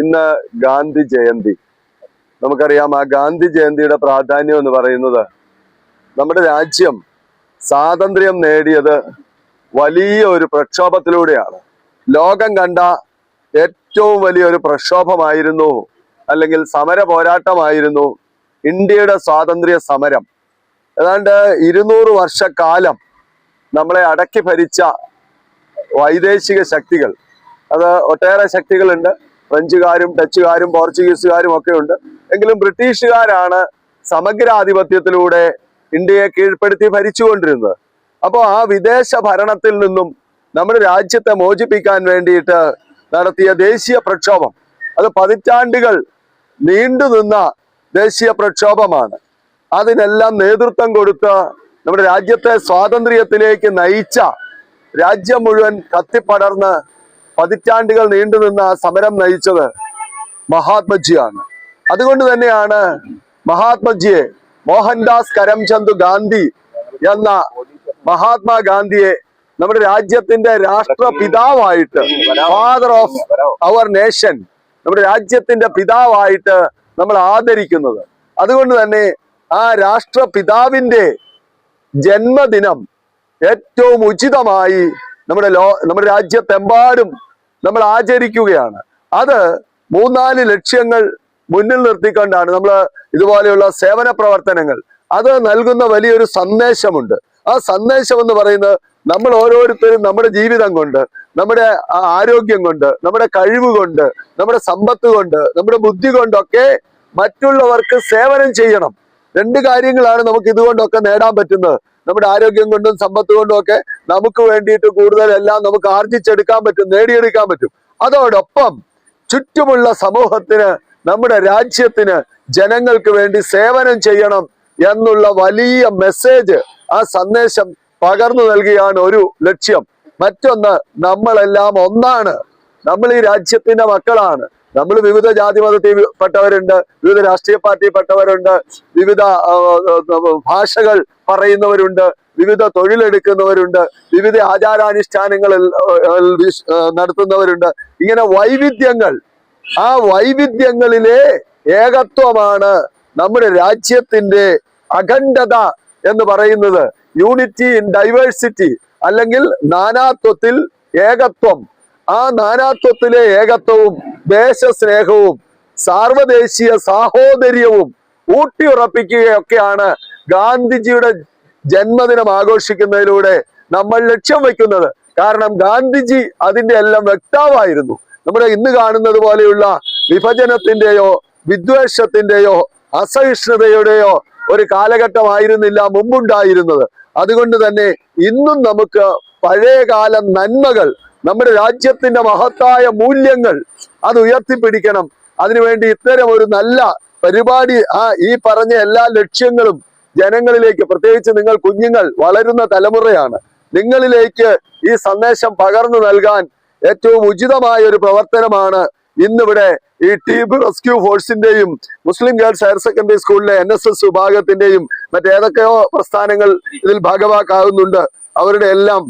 ഇന്ന് ഗാന്ധി ജയന്തി. നമുക്കറിയാം ആ ഗാന്ധി ജയന്തിയുടെ പ്രാധാന്യം എന്ന് പറയുന്നത് നമ്മുടെ രാജ്യം സ്വാതന്ത്ര്യം നേടിയത് വലിയ ഒരു പ്രക്ഷോഭത്തിലൂടെയാണ്. ലോകം കണ്ട ഏറ്റവും വലിയൊരു പ്രക്ഷോഭമായിരുന്നു അല്ലെങ്കിൽ സമര പോരാട്ടമായിരുന്നു ഇന്ത്യയുടെ സ്വാതന്ത്ര്യ സമരം. ഏതാണ്ട് ഇരുന്നൂറ് വർഷക്കാലം നമ്മളെ അടക്കി ഭരിച്ച വൈദേശിക ശക്തികൾ. അത് ഒട്ടേറെ ശക്തികളുണ്ട്. ഫ്രഞ്ചുകാരും ഡച്ചുകാരും പോർച്ചുഗീസുകാരും ഒക്കെ ഉണ്ട്. എങ്കിലും ബ്രിട്ടീഷുകാരാണ് സമഗ്രാധിപത്യത്തിലൂടെ ഇന്ത്യയെ കീഴ്പ്പെടുത്തി ഭരിച്ചുകൊണ്ടിരുന്നത്. അപ്പോൾ ആ വിദേശ ഭരണത്തിൽ നിന്നും നമ്മുടെ രാജ്യത്തെ മോചിപ്പിക്കാൻ വേണ്ടിയിട്ട് നടത്തിയ ദേശീയ പ്രക്ഷോഭം അത് പതിറ്റാണ്ടുകൾ നീണ്ടുനിന്ന ദേശീയ പ്രക്ഷോഭമാണ്. അതിനെല്ലാം നേതൃത്വം കൊടുത്ത് നമ്മുടെ രാജ്യത്തെ സ്വാതന്ത്ര്യത്തിലേക്ക് നയിച്ച രാജ്യം മുഴുവൻ കത്തിപ്പടർന്ന് പതിറ്റാണ്ടുകൾ നീണ്ടുനിന്ന സമരം നയിച്ചത് മഹാത്മജിയാണ്. അതുകൊണ്ട് തന്നെയാണ് മഹാത്മജിയെ മോഹൻദാസ് കരംചന്ദ് ഗാന്ധി എന്ന മഹാത്മാഗാന്ധിയെ നമ്മുടെ രാജ്യത്തിന്റെ രാഷ്ട്രപിതാവായിട്ട് ഫാദർ ഓഫ് അവർ നേഷൻ നമ്മുടെ രാജ്യത്തിന്റെ പിതാവായിട്ട് നമ്മൾ ആദരിക്കുന്നത്. അതുകൊണ്ട് തന്നെ ആ രാഷ്ട്രപിതാവിന്റെ ജന്മദിനം ഏറ്റവും ഉചിതമായി നമ്മുടെ ലോ നമ്മുടെ രാജ്യത്തെമ്പാടും നമ്മൾ ആചരിക്കുകയാണ്. അത് മൂന്നാൽ ലക്ഷ്യങ്ങൾ മുന്നിൽ നിർത്തിക്കൊണ്ടാണ് നമ്മൾ ഇതുപോലെയുള്ള സേവന പ്രവർത്തനങ്ങൾ. അത് നൽകുന്ന വലിയൊരു സന്ദേശമുണ്ട്. ആ സന്ദേശം എന്ന് പറയുന്നത് നമ്മൾ ഓരോരുത്തരും നമ്മുടെ ജീവിതം കൊണ്ട് നമ്മുടെ ആരോഗ്യം കൊണ്ട് നമ്മുടെ കഴിവ് കൊണ്ട് നമ്മുടെ സമ്പത്ത് കൊണ്ട് നമ്മുടെ ബുദ്ധി കൊണ്ടൊക്കെ മറ്റുള്ളവർക്ക് സേവനം ചെയ്യണം. രണ്ട് കാര്യങ്ങളാണ് നമുക്ക് ഇതുകൊണ്ടൊക്കെ നേടാൻ പറ്റുന്നത്. നമ്മുടെ ആരോഗ്യം കൊണ്ടും സമ്പത്ത് കൊണ്ടും ഒക്കെ നമുക്ക് വേണ്ടിയിട്ട് കൂടുതൽ എല്ലാം നമുക്ക് ആർജിച്ചെടുക്കാൻ പറ്റും നേടിയെടുക്കാൻ പറ്റും. അതോടൊപ്പം ചുറ്റുമുള്ള സമൂഹത്തിന് നമ്മുടെ രാജ്യത്തിന് ജനങ്ങൾക്ക് വേണ്ടി സേവനം ചെയ്യണം എന്നുള്ള വലിയ മെസ്സേജ് ആ സന്ദേശം പകർന്നു നൽകിയാണ് ഒരു ലക്ഷ്യം. മറ്റൊന്ന് നമ്മളെല്ലാം ഒന്നാണ്. നമ്മൾ ഈ രാജ്യത്തിന്റെ മക്കളാണ്. നമ്മൾ വിവിധ ജാതി മതത്തിൽപ്പെട്ടവരുണ്ട് വിവിധ രാഷ്ട്രീയ പാർട്ടിയിൽപ്പെട്ടവരുണ്ട് വിവിധ ഭാഷകൾ പറയുന്നവരുണ്ട് വിവിധ തൊഴിലെടുക്കുന്നവരുണ്ട് വിവിധ ആചാരാനുഷ്ഠാനങ്ങളിൽ നടത്തുന്നവരുണ്ട്. ഇങ്ങനെ വൈവിധ്യങ്ങൾ ആ വൈവിധ്യങ്ങളിലെ ഏകത്വമാണ് നമ്മുടെ രാജ്യത്തിന്റെ അഖണ്ഡത എന്ന് പറയുന്നത്. യൂണിറ്റി ഇൻ ഡൈവേഴ്സിറ്റി അല്ലെങ്കിൽ നാനാത്വത്തിൽ ഏകത്വം. ആ നാനാത്വത്തിലെ ഏകത്വവും ദേശസ്നേഹവും സാർവദേശീയ സാഹോദര്യവും ഊട്ടിയുറപ്പിക്കുകയൊക്കെയാണ് ഗാന്ധിജിയുടെ ജന്മദിനം ആഘോഷിക്കുന്നതിലൂടെ നമ്മൾ ലക്ഷ്യം വെക്കുന്നത് കാരണം ഗാന്ധിജി അതിന്റെ എല്ലാം വ്യക്താവായിരുന്നു. നമ്മുടെ ഇന്ന് കാണുന്നത് പോലെയുള്ള വിഭജനത്തിന്റെയോ വിദ്വേഷത്തിന്റെയോ അസഹിഷ്ണുതയുടെയോ ഒരു കാലഘട്ടമായിരുന്നില്ല മുമ്പുണ്ടായിരുന്നത്. അതുകൊണ്ട് തന്നെ ഇന്നും നമുക്ക് പഴയകാല നന്മകൾ നമ്മുടെ രാജ്യത്തിന്റെ മഹത്തായ മൂല്യങ്ങൾ അത് ഉയർത്തിപ്പിടിക്കണം. അതിനുവേണ്ടി ഇത്തരം ഒരു നല്ല പരിപാടി ആ ഈ പറഞ്ഞ എല്ലാ ലക്ഷ്യങ്ങളും ജനങ്ങളിലേക്ക് പ്രത്യേകിച്ച് നിങ്ങൾ കുഞ്ഞുങ്ങൾ വളരുന്ന തലമുറയാണ്. നിങ്ങളിലേക്ക് ഈ സന്ദേശം പകർന്നു നൽകാൻ ഏറ്റവും ഉചിതമായ ഒരു പ്രവർത്തനമാണ് ഇന്നിവിടെ ഈ ടീബ് റെസ്ക്യൂ ഫോഴ്സിന്റെയും മുസ്ലിം ഗേൾസ് ഹയർ സെക്കൻഡറി സ്കൂളിലെ എൻ എസ് എസ് വിഭാഗത്തിന്റെയും മറ്റേതൊക്കെയോ പ്രസ്ഥാനങ്ങൾ ഇതിൽ ഭാഗമാക്കാവുന്നുണ്ട് അവരുടെ എല്ലാം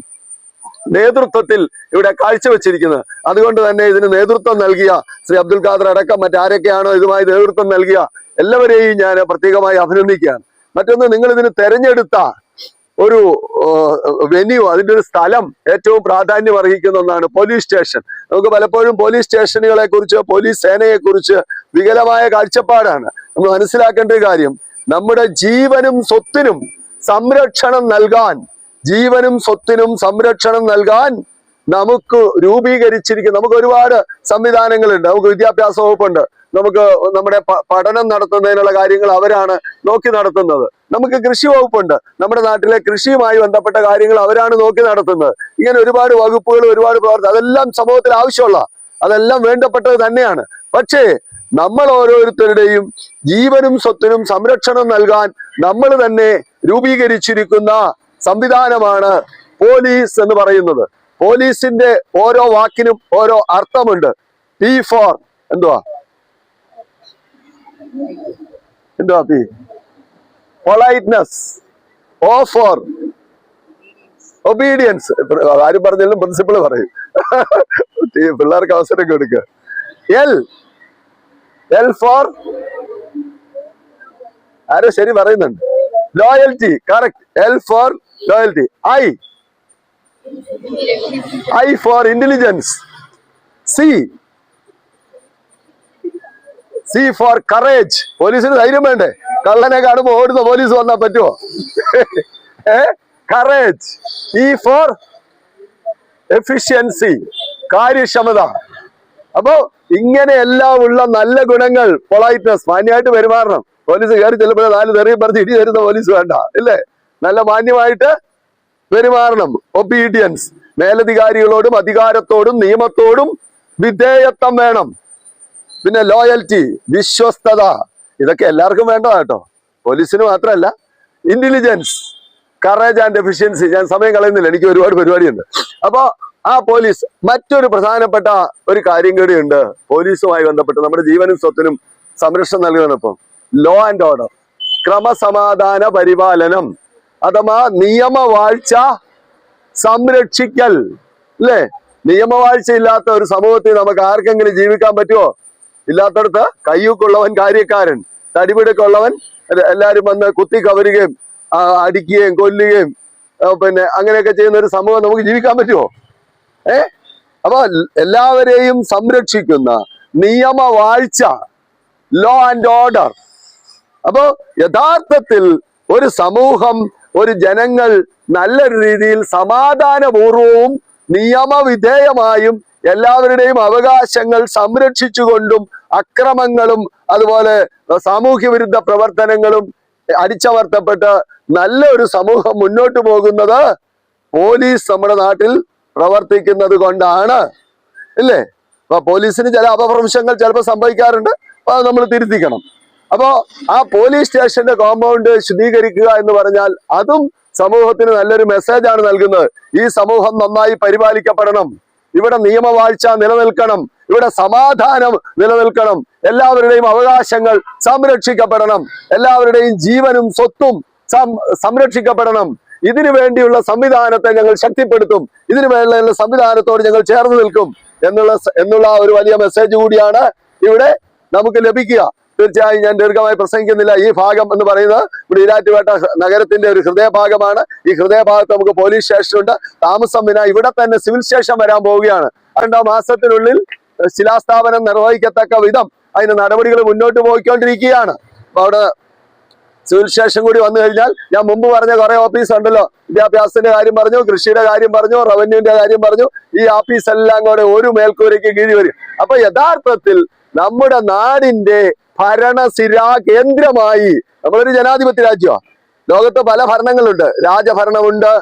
നേതൃത്വത്തിൽ ഇവിടെ കാഴ്ചവെച്ചിരിക്കുന്നത് അതുകൊണ്ട് തന്നെ ഇതിന് നേതൃത്വം നൽകിയ ശ്രീ അബ്ദുൽ ഖാദർ അടക്കം മറ്റാരൊക്കെയാണോ ഇതുമായി നേതൃത്വം നൽകിയ എല്ലാവരെയും ഞാൻ പ്രത്യേകമായി അഭിനന്ദിക്കുകയാണ്. മറ്റൊന്ന് നിങ്ങൾ ഇതിന് തെരഞ്ഞെടുത്ത ഒരു വെന്യൂ അതിന്റെ ഒരു സ്ഥലം ഏറ്റവും പ്രാധാന്യം അർഹിക്കുന്ന ഒന്നാണ് പോലീസ് സ്റ്റേഷൻ നമുക്ക് പലപ്പോഴും പോലീസ് സ്റ്റേഷനുകളെ കുറിച്ച് പോലീസ് സേനയെ കുറിച്ച് വികലമായ കാഴ്ചപ്പാടാണ്. നമ്മൾ മനസ്സിലാക്കേണ്ട ഒരു കാര്യം നമ്മുടെ ജീവനും സ്വത്തിനും സംരക്ഷണം നൽകാൻ ജീവനും സ്വത്തിനും സംരക്ഷണം നൽകാൻ നമുക്ക് രൂപീകരിച്ചിരിക്കുന്ന നമുക്ക് ഒരുപാട് സംവിധാനങ്ങളുണ്ട്. നമുക്ക് വിദ്യാഭ്യാസ വകുപ്പുണ്ട്. നമുക്ക് നമ്മുടെ പഠനം നടത്തുന്നതിനുള്ള കാര്യങ്ങൾ അവരാണ് നോക്കി നടത്തുന്നത്. നമുക്ക് കൃഷി വകുപ്പുണ്ട്. നമ്മുടെ നാട്ടിലെ കൃഷിയുമായി ബന്ധപ്പെട്ട കാര്യങ്ങൾ അവരാണ് നോക്കി നടത്തുന്നത്. ഇങ്ങനെ ഒരുപാട് വകുപ്പുകൾ ഒരുപാട് പ്രവർത്തനം അതെല്ലാം സമൂഹത്തിൽ ആവശ്യമുള്ള അതെല്ലാം വേണ്ടപ്പെട്ടത് തന്നെയാണ്. പക്ഷേ നമ്മൾ ഓരോരുത്തരുടെയും ജീവനും സ്വത്തിനും സംരക്ഷണം നൽകാൻ നമ്മൾ തന്നെ രൂപീകരിച്ചിരിക്കുന്ന സംവിധാനമാണ് പോലീസ് എന്ന് പറയുന്നത്. പോലീസിന്റെ ഓരോ വാക്കിനും ഓരോ അർത്ഥമുണ്ട്. പി ഫോർ എന്തുവാ? എന്തുവാ P politeness O for obedience ആരും പറഞ്ഞാലും പ്രിൻസിപ്പിൾ പറയും. പിള്ളേർക്ക് അവസരം കൊടുക്കുക എൽ എൽ ഫോർ ആരോ ശരി പറയുന്നുണ്ട്. Loyalty correct L for loyalty I I for intelligence C C for courage പോലീസിന് ധൈര്യം വേണ്ടേ? കള്ളനെ കാണുമ്പോ ഓടുന്ന പോലീസ് വന്നാ പറ്റുമോ ഏ? കറേജ് ഇ ഫോർ എഫിഷ്യൻസി കാര്യക്ഷമത. അപ്പോ ഇങ്ങനെയെല്ലാം ഉള്ള നല്ല ഗുണങ്ങൾ പൊളൈറ്റ്നസ് മാന്യമായിട്ട് പെരുമാറണം. പോലീസ് കയറി ചെല്ലുമ്പോൾ നാല് തെറിയും പറഞ്ഞ് ഇടി തരുന്ന പോലീസ് വേണ്ട. ഇല്ലേ? നല്ല മാന്യമായിട്ട് പെരുമാറണം. ഒബീഡിയൻസ് മേലധികാരികളോടും അധികാരത്തോടും നിയമത്തോടും വിധേയത്വം വേണം. പിന്നെ ലോയൽറ്റി വിശ്വസ്തത. ഇതൊക്കെ എല്ലാവർക്കും വേണ്ട കേട്ടോ. പോലീസിന് മാത്രമല്ല ഇന്റലിജൻസ് കറേജ് ആൻഡ് എഫിഷ്യൻസി ഞാൻ സമയം കളയുന്നില്ല എനിക്ക് ഒരുപാട് പരിപാടിയുണ്ട്. അപ്പോ ആ പോലീസ് മറ്റൊരു പ്രധാനപ്പെട്ട ഒരു കാര്യം കൂടിയുണ്ട്. പോലീസുമായി ബന്ധപ്പെട്ട് നമ്മുടെ ജീവനും സ്വത്തിനും സംരക്ഷണം നൽകുന്നതിനൊപ്പം. ലോ ആൻഡ് ഓർഡർ ക്രമസമാധാന പരിപാലനം. അഥവാ നിയമവാഴ്ച സംരക്ഷിക്കൽ അല്ലേ? നിയമവാഴ്ച ഇല്ലാത്ത ഒരു സമൂഹത്തിൽ നമുക്ക് ആർക്കെങ്കിലും ജീവിക്കാൻ പറ്റുമോ ഇല്ലാത്തടത്ത് കയ്യൂക്കുള്ളവൻ കാര്യക്കാരൻ തടിപിടുക്കുള്ളവൻ എല്ലാവരും വന്ന് കുത്തി കവരുകയും അടിക്കുകയും കൊല്ലുകയും പിന്നെ അങ്ങനെയൊക്കെ ചെയ്യുന്ന ഒരു സമൂഹം നമുക്ക് ജീവിക്കാൻ പറ്റുമോ ഏ? അപ്പൊ എല്ലാവരെയും സംരക്ഷിക്കുന്ന നിയമവാഴ്ച ലോ ആൻഡ് ഓർഡർ അപ്പോ യഥാർത്ഥത്തിൽ ഒരു സമൂഹം ഒരു ജനങ്ങൾ നല്ല രീതിയിൽ സമാധാനപൂർവവും നിയമവിധേയമായും എല്ലാവരുടെയും അവകാശങ്ങൾ സംരക്ഷിച്ചുകൊണ്ടും അക്രമങ്ങളും അതുപോലെ സാമൂഹ്യ വിരുദ്ധ പ്രവർത്തനങ്ങളും അടിച്ചമർത്തപ്പെട്ട് നല്ല ഒരു സമൂഹം മുന്നോട്ട് പോകുന്നത് പോലീസ് നമ്മുടെ നാട്ടിൽ പ്രവർത്തിക്കുന്നത് കൊണ്ടാണ്. ഇല്ലേ? അപ്പൊ പോലീസിന് ചില അപഭ്രംശങ്ങൾ ചിലപ്പോൾ സംഭവിക്കാറുണ്ട്. അപ്പൊ നമ്മൾ തിരുത്തിക്കണം. അപ്പോ ആ പോലീസ് സ്റ്റേഷന്റെ കോമ്പൗണ്ട് ശുദ്ധീകരിക്കുക എന്ന് പറഞ്ഞാൽ അതും സമൂഹത്തിന് നല്ലൊരു മെസ്സേജ് ആണ് നൽകുന്നത്. ഈ സമൂഹം നന്നായി പരിപാലിക്കപ്പെടണം. ഇവിടെ നിയമവാഴ്ച നിലനിൽക്കണം. ഇവിടെ സമാധാനം നിലനിൽക്കണം. എല്ലാവരുടെയും അവകാശങ്ങൾ സംരക്ഷിക്കപ്പെടണം. എല്ലാവരുടെയും ജീവനും സ്വത്തും സംരക്ഷിക്കപ്പെടണം. ഇതിനു വേണ്ടിയുള്ള സംവിധാനത്തെ ഞങ്ങൾ ശക്തിപ്പെടുത്തും. ഇതിനു വേണ്ടിയുള്ള സംവിധാനത്തോട് ഞങ്ങൾ ചേർന്ന് നിൽക്കും. എന്നുള്ള എന്നുള്ള ഒരു വലിയ മെസ്സേജ് കൂടിയാണ് ഇവിടെ നമുക്ക് ലഭിക്കുക. തീർച്ചയായും ഞാൻ ദീർഘമായി പ്രസംഗിക്കുന്നില്ല. ഈ ഭാഗം എന്ന് പറയുന്നത് ഇവിടെ ഈരാറ്റുപേട്ട നഗരത്തിന്റെ ഒരു ഹൃദയഭാഗമാണ്. ഈ ഹൃദയഭാഗത്ത് നമുക്ക് പോലീസ് സ്റ്റേഷനുണ്ട്. താമസം വിന ഇവിടെ തന്നെ സിവിൽ സ്റ്റേഷൻ വരാൻ പോവുകയാണ്. രണ്ടാം മാസത്തിനുള്ളിൽ ശിലാസ്ഥാപനം നിർവഹിക്കത്തക്ക വിധം അതിന് നടപടികൾ മുന്നോട്ട് പോയിക്കൊണ്ടിരിക്കുകയാണ്. അപ്പൊ അവിടെ സിവിൽ സ്റ്റേഷൻ കൂടി വന്നു കഴിഞ്ഞാൽ ഞാൻ മുമ്പ് പറഞ്ഞ കുറെ ഓഫീസ് ഉണ്ടല്ലോ. വിദ്യാഭ്യാസത്തിന്റെ കാര്യം പറഞ്ഞു കൃഷിയുടെ കാര്യം പറഞ്ഞു റവന്യൂവിന്റെ കാര്യം പറഞ്ഞു. ഈ ഓഫീസ് എല്ലാം കൂടെ ഒരു മേൽക്കൂരയ്ക്ക് കീഴി വരും. അപ്പൊ യഥാർത്ഥത്തിൽ നമ്മുടെ നാടിന്റെ ഭരണസിരാ കേന്ദ്രമായി നമ്മളൊരു ജനാധിപത്യ രാജ്യമാണ് ലോകത്ത് പല ഭരണങ്ങളുണ്ട്. രാജഭരണമുണ്ട്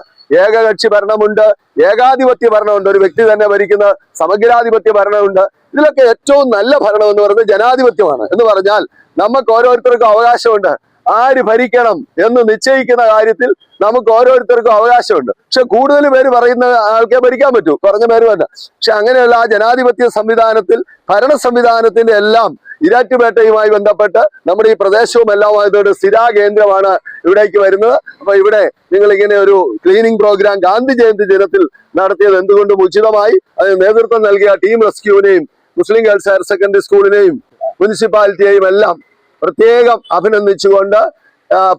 ഏകകക്ഷി ഭരണമുണ്ട് ഏകാധിപത്യ ഭരണമുണ്ട്. ഒരു വ്യക്തി തന്നെ ഭരിക്കുന്ന സമഗ്രാധിപത്യ ഭരണമുണ്ട്. ഇതിലൊക്കെ ഏറ്റവും നല്ല ഭരണം എന്ന് പറയുന്നത് ജനാധിപത്യമാണ് എന്ന് പറഞ്ഞാൽ നമുക്ക് ഓരോരുത്തർക്കും അവകാശമുണ്ട്. ആര് ഭരിക്കണം എന്ന് നിശ്ചയിക്കുന്ന കാര്യത്തിൽ നമുക്ക് ഓരോരുത്തർക്കും അവകാശമുണ്ട്. പക്ഷെ കൂടുതൽ പേര് പറയുന്ന ആൾക്കേ ഭരിക്കാൻ പറ്റൂ. കുറഞ്ഞ പേര് വേണ്ട പക്ഷെ അങ്ങനെയുള്ള ആ ജനാധിപത്യ സംവിധാനത്തിൽ ഭരണ സംവിധാനത്തിന്റെ എല്ലാം ഇരാറ്റുപേട്ടയുമായി ബന്ധപ്പെട്ട് നമ്മുടെ ഈ പ്രദേശവും എല്ലാമായതോട് സ്ഥിരാ കേന്ദ്രമാണ് ഇവിടേക്ക് വരുന്നത്. അപ്പൊ ഇവിടെ നിങ്ങൾ ഇങ്ങനെ ഒരു ക്ലീനിങ് പ്രോഗ്രാം ഗാന്ധി ജയന്തി ദിനത്തിൽ നടത്തിയത് എന്തുകൊണ്ടും ഉചിതമായി. അതിന് നേതൃത്വം നൽകിയ ടീം റെസ്ക്യൂവിനെയും മുസ്ലിം ഗേൾസ് ഹയർ സെക്കൻഡറി സ്കൂളിനെയും മുനിസിപ്പാലിറ്റിയെയും എല്ലാം പ്രത്യേകം അഭിനന്ദിച്ചുകൊണ്ട്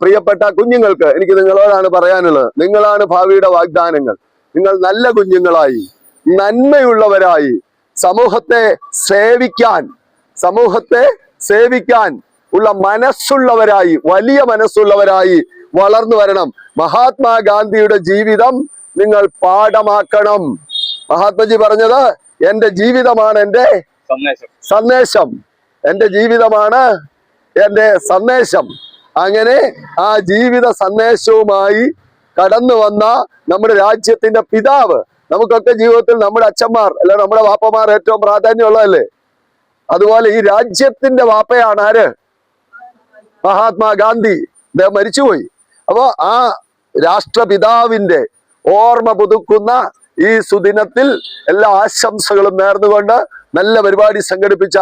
പ്രിയപ്പെട്ട കുഞ്ഞുങ്ങൾക്ക് എനിക്ക് നിങ്ങളോടാണ് പറയാനുള്ളത്. നിങ്ങളാണ് ഭാവിയുടെ വാഗ്ദാനങ്ങൾ. നിങ്ങൾ നല്ല കുഞ്ഞുങ്ങളായി നന്മയുള്ളവരായി സമൂഹത്തെ സേവിക്കാൻ സമൂഹത്തെ സേവിക്കാൻ ഉള്ള മനസ്സുള്ളവരായി വലിയ മനസ്സുള്ളവരായി വളർന്നു വരണം. മഹാത്മാഗാന്ധിയുടെ ജീവിതം നിങ്ങൾ പാഠമാക്കണം. മഹാത്മജി പറഞ്ഞത് എന്റെ ജീവിതമാണ് എന്റെ സന്ദേശം. സന്ദേശം. എന്റെ ജീവിതമാണ് എന്റെ സന്ദേശം. അങ്ങനെ ആ ജീവിത സന്ദേശവുമായി കടന്നു വന്ന നമ്മുടെ രാജ്യത്തിന്റെ പിതാവ് നമുക്കൊക്കെ ജീവിതത്തിൽ നമ്മുടെ അച്ഛന്മാർ അല്ലെ നമ്മുടെ വാപ്പമാർ ഏറ്റവും പ്രാധാന്യമുള്ളതല്ലേ? അതുപോലെ ഈ രാജ്യത്തിന്റെ വാപ്പയാണ് ആര്? മഹാത്മാഗാന്ധി അദ്ദേഹം മരിച്ചുപോയി. അപ്പോ ആ രാഷ്ട്രപിതാവിന്റെ ഓർമ്മ പുതുക്കുന്ന ഈ സുദിനത്തിൽ എല്ലാ ആശംസകളും നേർന്നുകൊണ്ട് നല്ല പരിപാടി സംഘടിപ്പിച്ച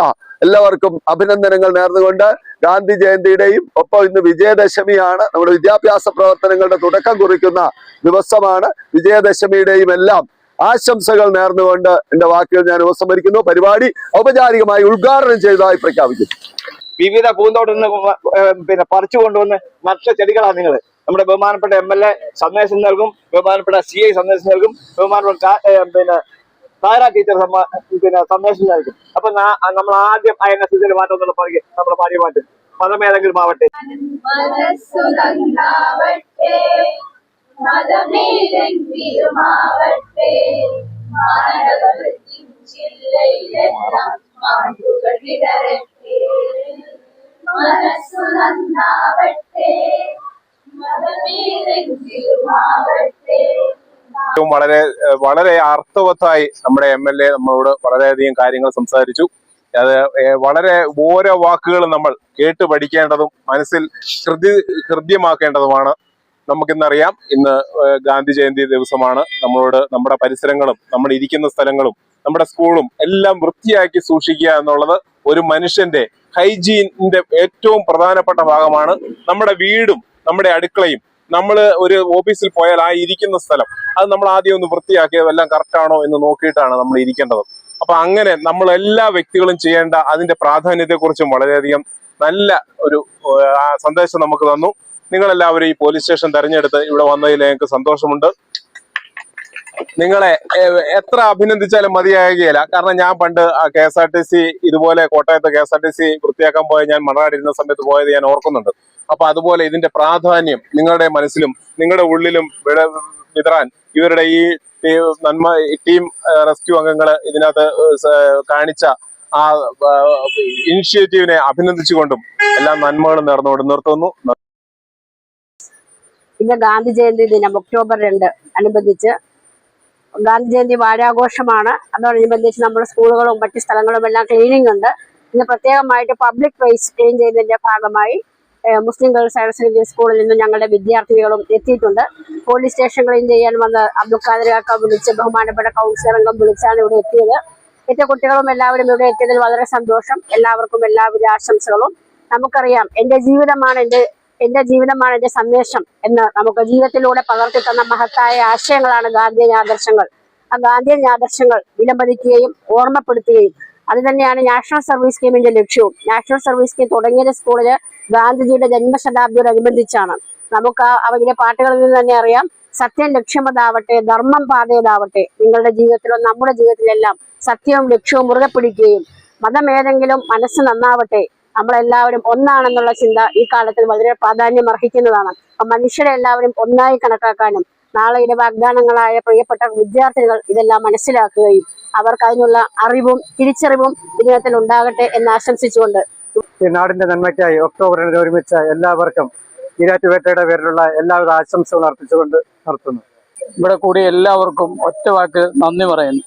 എല്ലാവർക്കും അഭിനന്ദനങ്ങൾ നേർന്നുകൊണ്ട് ഗാന്ധി ജയന്തിയുടെയും ഒപ്പം ഇന്ന് വിജയദശമിയാണ്. നമ്മുടെ വിദ്യാഭ്യാസ പ്രവർത്തനങ്ങളുടെ തുടക്കം കുറിക്കുന്ന ദിവസമാണ്. വിജയദശമിയുടെയും എല്ലാം ആശംസകൾ നേർന്നുകൊണ്ട് എന്റെ വാക്കുകൾ ഞാൻ ഉപസംഹരിക്കുന്നു. പരിപാടി ഔപചാരികമായി ഉദ്ഘാടനം ചെയ്തതായി പ്രഖ്യാപിക്കുന്നു. വിവിധ പൂന്തോട്ടിൽ നിന്ന് പിന്നെ പറിച്ചു കൊണ്ടുവന്ന് മറ്റു ചെടികളാണ് നിങ്ങൾ. നമ്മുടെ ബഹുമാനപ്പെട്ട എം എൽ എ സന്ദേശം നൽകും ബഹുമാനപ്പെട്ട സി ഐ സന്ദേശം നൽകും ബഹുമാനപ്പെട്ട പിന്നെ താര ടീച്ചർ പിന്നെ സന്ദേശം അപ്പൊ നമ്മൾ ആദ്യം ആ എൻ എസ് എസിൽ മാറ്റം. എന്നുള്ള പറയുക നമ്മുടെ പാടിയ പാട്ട് മതമേതെങ്കിലും ആവട്ടെ മനസ്സു മതമേതെങ്കിലും മതമേതെങ്കിലുമാവട്ടെ. വളരെ വളരെ അർത്ഥവത്തായി നമ്മുടെ എം എൽ എ നമ്മളോട് വളരെയധികം കാര്യങ്ങൾ സംസാരിച്ചു. അത് വളരെ ഓരോ വാക്കുകളും നമ്മൾ കേട്ട് പഠിക്കേണ്ടതും മനസ്സിൽ ഹൃദയ ഹൃദ്യമാക്കേണ്ടതുമാണ്. നമുക്കിന്നറിയാം ഇന്ന് ഗാന്ധി ജയന്തി ദിവസമാണ്. നമ്മളോട് നമ്മുടെ പരിസരങ്ങളും നമ്മൾ ഇരിക്കുന്ന സ്ഥലങ്ങളും നമ്മുടെ സ്കൂളും എല്ലാം വൃത്തിയാക്കി സൂക്ഷിക്കുക എന്നുള്ളത് ഒരു മനുഷ്യന്റെ ഹൈജീനിന്റെ ഏറ്റവും പ്രധാനപ്പെട്ട ഭാഗമാണ്. നമ്മുടെ വീടും നമ്മുടെ അടുക്കളയും നമ്മൾ ഒരു ഓഫീസിൽ പോയാൽ ആ ഇരിക്കുന്ന സ്ഥലം അത് നമ്മൾ ആദ്യം ഒന്ന് വൃത്തിയാക്കി എല്ലാം കറക്റ്റ് ആണോ എന്ന് നോക്കിയിട്ടാണ് നമ്മൾ ഇരിക്കേണ്ടത്. അപ്പൊ അങ്ങനെ നമ്മൾ എല്ലാ വ്യക്തികളും ചെയ്യേണ്ട അതിന്റെ പ്രാധാന്യത്തെക്കുറിച്ചും വളരെയധികം നല്ല ഒരു സന്ദേശം നമുക്ക് തന്നു. നിങ്ങളെല്ലാവരും ഈ പോലീസ് സ്റ്റേഷൻ തെരഞ്ഞെടുത്ത് ഇവിടെ വന്നതിൽ ഞങ്ങൾക്ക് സന്തോഷമുണ്ട്. നിങ്ങളെ എത്ര അഭിനന്ദിച്ചാലും മതിയാകുകയില്ല. കാരണം ഞാൻ പണ്ട് K S R T C ഇതുപോലെ കോട്ടയത്ത് K S R T C വൃത്തിയാക്കാൻ പോയ ഞാൻ മണനാടിരുന്ന സമയത്ത് പോയത് ഞാൻ ഓർക്കുന്നുണ്ട്. അപ്പൊ അതുപോലെ ഇതിന്റെ പ്രാധാന്യം നിങ്ങളുടെ മനസ്സിലും നിങ്ങളുടെ ഉള്ളിലും വിട- വിതറാൻ ഇവരുടെ ഈ നന്മ ടീം റെസ്ക്യൂ അംഗങ്ങൾ ഇതിനകത്ത് കാണിച്ച ആ ഇനിഷ്യേറ്റീവിനെ അഭിനന്ദിച്ചുകൊണ്ടും എല്ലാ നന്മകളും നേർന്നുകൊണ്ട് നിർത്തുന്നു. ഇന്ന് ഗാന്ധി ജയന്തി ദിനം ഒക്ടോബർ രണ്ട് അനുബന്ധിച്ച് ഗാന്ധി ജയന്തി വാരാഘോഷമാണ്. അതോടനുബന്ധിച്ച് നമ്മുടെ സ്കൂളുകളും മറ്റ് സ്ഥലങ്ങളും എല്ലാം ക്ലീനിങ് ഉണ്ട്. ഇന്ന് പ്രത്യേകമായിട്ട് പബ്ലിക് പ്ലേസ് ക്ലീൻ ചെയ്യുന്നതിന്റെ ഭാഗമായി മുസ്ലിം ഗേൾസ് ഹയർ സെക്കൻഡറി സ്കൂളിൽ നിന്നും ഞങ്ങളുടെ വിദ്യാർത്ഥികളും എത്തിയിട്ടുണ്ട്. പോലീസ് സ്റ്റേഷനുകളിൽ ചെയ്യാൻ വന്ന് അബ്ദുൽ ഖാദർ കാക്ക വിളിച്ച് ബഹുമാനപ്പെട്ട കൗൺസിലറംഗം വിളിച്ചാണ് ഇവിടെ എത്തിയത്. എത്തിയ കുട്ടികളും എല്ലാവരും ഇവിടെ എത്തിയതിൽ വളരെ സന്തോഷം. എല്ലാവർക്കും എല്ലാവിധ ആശംസകളും. നമുക്കറിയാം എന്റെ ജീവിതമാണ് എന്റെ എന്റെ ജീവിതമാണ് എന്റെ സന്ദേശം എന്ന് നമുക്ക് ജീവിതത്തിലൂടെ പകർത്തി തന്ന മഹത്തായ ആശയങ്ങളാണ് ഗാന്ധിയൻ ആദർശങ്ങൾ. ആ ഗാന്ധിയൻ ആദർശങ്ങൾ വിലമതിക്കുകയും ഓർമ്മപ്പെടുത്തുകയും അത് തന്നെയാണ് നാഷണൽ സർവീസ് സ്കീമിന്റെ ലക്ഷ്യവും. നാഷണൽ സർവീസ് സ്കീം തുടങ്ങിയ സ്കൂളിൽ ഗാന്ധിജിയുടെ ജന്മശതാബ്ദിയോടനുബന്ധിച്ചാണ് നമുക്ക് അവരുടെ പാട്ടുകളിൽ നിന്ന് തന്നെ അറിയാം. സത്യം ലക്ഷ്യമതാവട്ടെ ധർമ്മം പാതയതാവട്ടെ നിങ്ങളുടെ ജീവിതത്തിലും നമ്മുടെ ജീവിതത്തിലെല്ലാം സത്യവും ലക്ഷ്യവും മുറുകെ പിടിക്കുകയും മതം ഏതെങ്കിലും മനസ്സ് നന്നാവട്ടെ നമ്മളെല്ലാവരും ഒന്നാണെന്നുള്ള ചിന്ത ഈ കാലത്തിൽ വളരെ പ്രാധാന്യം അർഹിക്കുന്നതാണ്. അപ്പൊ മനുഷ്യരെ എല്ലാവരും ഒന്നായി കണക്കാക്കാനും നാളെയുടെ വാഗ്ദാനങ്ങളായ പ്രിയപ്പെട്ട വിദ്യാർത്ഥികൾ ഇതെല്ലാം മനസ്സിലാക്കുകയും അവർക്ക് അതിനുള്ള അറിവും തിരിച്ചറിവും ഇതിനകത്തിൽ ഉണ്ടാകട്ടെ എന്ന് ആശംസിച്ചുകൊണ്ട് ഈ നാടിന്റെ നന്മയ്ക്കായി ഒക്ടോബർ രണ്ടിന് ഒരുമിച്ച എല്ലാവർക്കും ഈരാറ്റുപേട്ടയുടെ പേരിലുള്ള എല്ലാവിധ ആശംസകളും അർപ്പിച്ചുകൊണ്ട് നിർത്തുന്നു ഇവിടെ കൂടി എല്ലാവർക്കും ഒറ്റവാക്ക് നന്ദി പറയുന്നു.